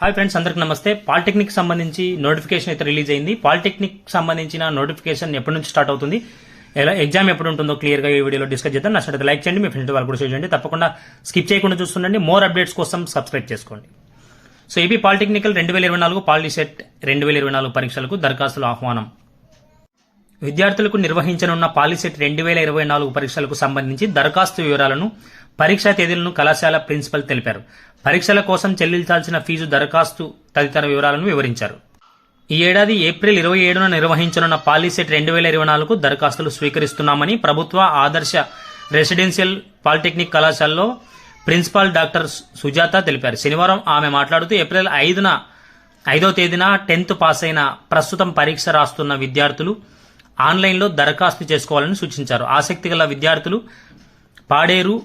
Hi friends అందరికి నమస్తే. Polytechnic సంబంధించి నోటిఫికేషన్ అయితే రిలీజ్ అయింది. పాలిటెక్నిక్ సంబంధించిన నోటిఫికేషన్ ఎప్పటి నుంచి స్టార్ట్ అవుతుంది? ఎలా ఎగ్జామ్ ఎప్పుడు ఉంటుందో క్లియర్గా ఈ వీడియోలో డిస్కస్ చేద్దాం. నచ్చినట్టు లైక్ చేయండి మీ ఫ్రెండ్స్ వాళ్ళు కూడా షేర్ చేయండి. తప్పకుండా స్కిప్ చేయకుండా చూస్తుండండి. మోర్ అప్డేట్స్ కోసం సబ్స్క్రైబ్ చేసుకోండి. సో ఏపీ పాలిటెక్నికల్ రెండు వేల ఇరవై నాలుగు పాలిసెట్ రెండు వేల ఇరవై నాలుగు పరీక్షలకు దరఖాస్తుల ఆహ్వానం. విద్యార్థులకు నిర్వహించనున్న పాలిసెట్ రెండు వేల ఇరవై నాలుగు పరీక్షలకు సంబంధించి దరఖాస్తు వివరాలను పరీక్షా తేదీలను కళాశాల ప్రిన్సిపల్ తెలిపారు. పరీక్షల కోసం చెల్లించాల్సిన ఫీజు దరఖాస్తు తదితర వివరాలను వివరించారు. ఈ ఏడాది ఏప్రిల్ ఇరవై ఏడున నిర్వహించనున్న పాలిసెట్ రెండు వేల ఇరవై నాలుగు దరఖాస్తులు స్వీకరిస్తున్నామని ప్రభుత్వ ఆదర్శ రెసిడెన్షియల్ పాలిటెక్నిక్ కళాశాలలో ప్రిన్సిపాల్ డాక్టర్ సుజాత తెలిపారు. శనివారం ఆమె మాట్లాడుతూ ఏప్రిల్ ఐదున ఐదో తేదీన టెన్త్ పాస్ అయిన ప్రస్తుతం పరీక్ష రాస్తున్న విద్యార్థులు ఆన్లైన్లో దరఖాస్తు చేసుకోవాలని సూచించారు. ఆసక్తి గల విద్యార్థులు పాడేరు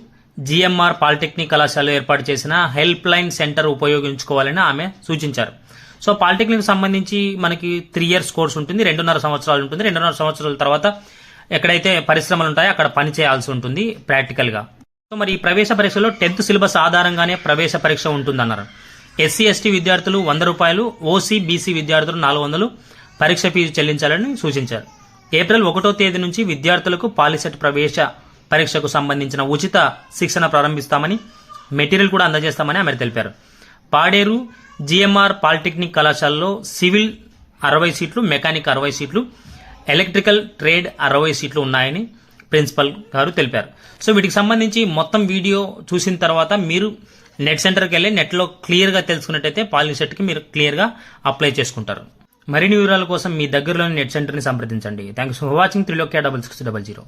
జీఎంఆర్ పాలిటెక్నిక్ కళాశాలలో ఏర్పాటు చేసిన హెల్ప్ లైన్ సెంటర్ ఉపయోగించుకోవాలని ఆమె సూచించారు. సో పాలిటెక్నిక్ సంబంధించి మనకి త్రీ ఇయర్స్ కోర్స్ ఉంటుంది రెండున్నర సంవత్సరాలు ఉంటుంది. రెండున్నర సంవత్సరాల తర్వాత ఎక్కడైతే పరిశ్రమలు ఉంటాయో అక్కడ పని చేయాల్సి ఉంటుంది ప్రాక్టికల్గా సో మరి ఈ ప్రవేశ పరీక్షలో టెన్త్ సిలబస్ ఆధారంగానే ప్రవేశ పరీక్ష ఉంటుందన్నారు. ఎస్సీ ఎస్టీ విద్యార్థులు వంద రూపాయలు ఓసీ బీసీ విద్యార్థులు నాలుగు వందలు పరీక్ష ఫీజు చెల్లించాలని సూచించారు. ఏప్రిల్ ఒకటో తేదీ నుంచి విద్యార్థులకు పాలిసెట్ ప్రవేశ పరీక్షకు సంబంధించిన ఉచిత శిక్షణ ప్రారంభిస్తామని మెటీరియల్ కూడా అందజేస్తామని ఆమె తెలిపారు. పాడేరు జిఎంఆర్ పాలిటెక్నిక్ కళాశాలలో సివిల్ అరవై సీట్లు మెకానిక్ అరవై సీట్లు ఎలక్ట్రికల్ ట్రేడ్ అరవై సీట్లు ఉన్నాయని ప్రిన్సిపల్ గారు తెలిపారు. సో వీటికి సంబంధించి మొత్తం వీడియో చూసిన తర్వాత మీరు నెట్ సెంటర్కి వెళ్ళి నెట్లో క్లియర్గా తెలుసుకున్నట్టయితే పాలిసెట్కి మీరు క్లియర్గా అప్లై చేసుకుంటారు. మరిన్ని వివరాల కోసం మీ దగ్గరలోని నెట్ సెంటర్ని సంప్రదించండి. Thanks for watching. Trilokya double six double zero.